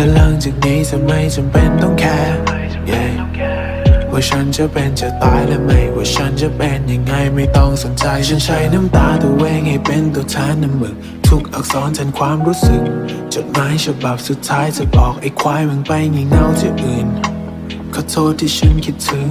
และหลังจากนี้จะไม่จำเป็นต้องแคร์ Yeah ว่าฉันจะเป็นจะตายและไม่ ว่าฉันจะเป็นยังไงไม่ต้องสนใจ ฉันใช้น้ำตาตัวเองให้เป็นตัวแทนน้ำมึก ทุกอักษรแทนความรู้สึก จดหมายฉบับสุดท้ายจะบอกไอ้ควายมึงไปงี่เง่าที่อื่น ขอโทษที่ฉันคิดถึง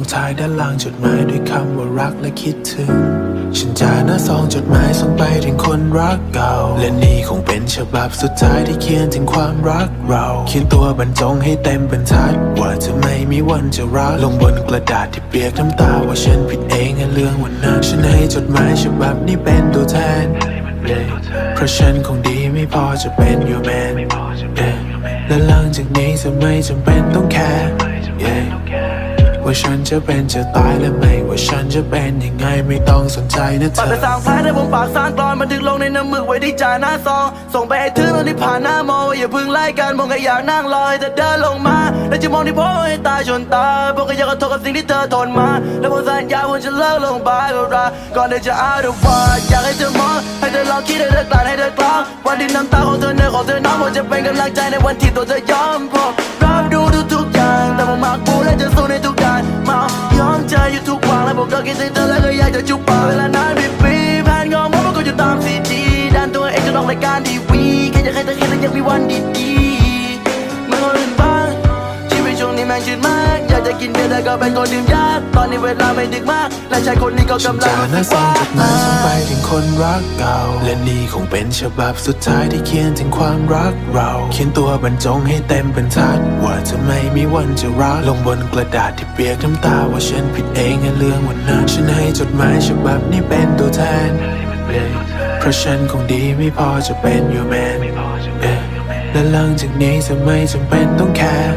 ลงท้ายด้านล่างจดหมายด้วยคำว่ารักและคิดถึง ฉันจะหน้าซองจดหมายส่งไปถึงคนรักเก่า และนี่คงเป็นฉบับสุดท้ายที่เขียนถึงความรักเรา เขียนตัวบรรจงให้เต็มบรรทัด ว่าจะไม่มีวันจะรัก ลงบนกระดาษที่เปียกน้ำตาว่าฉันผิดเองในเรื่องวันนั้นฉันให้จดหมายฉบับนี้เป็นตัวแทน เพราะฉันคงดีไม่พอจะเป็น your man และหลังจากนี้จะไม่จำเป็นต้องแคร์ ว่าฉันจะเป็นจะตายและไม่ว่าฉันจะเป็นยังไงไม่ต้องสนใจนะเธอปัดไปสร้างแผลในบนปากสร้างกรอนบันทึกลงในน้ำมึกไว้ที่จ่าหน้าซอง ส่งไปให้ถึงตอนที่ผ่านหน้ามองอย่าเพึ่งไล่กันมองแค่อยากนั่งรอให้เธอเดินลงมาแล้วจะมองที่พ่อให้ตายชนตายพวกก็อยากขอโทษกับสิ่งที่เธอทนมา แล้วผมสัญญาว่าจะเลิกลงไปก็รักก่อนที่จะอาดว่าอยากให้เธอมองให้เธอลองคิดให้เธอกลั่นให้เธอกลางวันที่น้ำตาของเธอเนื้อของเธอน้องผมจะเป็นกำลังใจในวันที่ตัวเธอยอมพบรับดูทุกๆอย่างแต่ผมมักพูดและจะสู้ในทุก เมายอมใจอยู่ทุกวันและผมก็คิดถึงเธอและก็อยากจะจุบปากเวลานานเป็นปีแผนงอมมันก็อยู่ตามซีจีดันตัวเองจนออกรายการทีวีแค่อยากให้เธอเห็นและอยากมีวันดีๆ งนี้แม่งชืดมาก อยากจะกินเบียร์แต่ก็เป็นคนดื่มยาก ตอนนี้เวลาไม่ดึกมาก และชายคนนี้ก็ฉันกำลังรู้สึกว่าจดหมายส่งไปถึงคนรักเก่า และนี่คงเป็นฉบับสุดท้ายที่เขียนถึงความรักเรา เขียนตัวบรรจงให้เต็มบรรทัด ว่าจะไม่มีวันจะรัก ลงบนกระดาษที่เปียกน้ำตาว่าฉันผิดเองในเรื่องวันนั้น ฉันให้จดหมายฉบับนี้เป็นตัวแทน เพราะฉันคงดีไม่พอจะเป็น your man และหลังจากนี้จะไม่จำเป็นต้องแคร์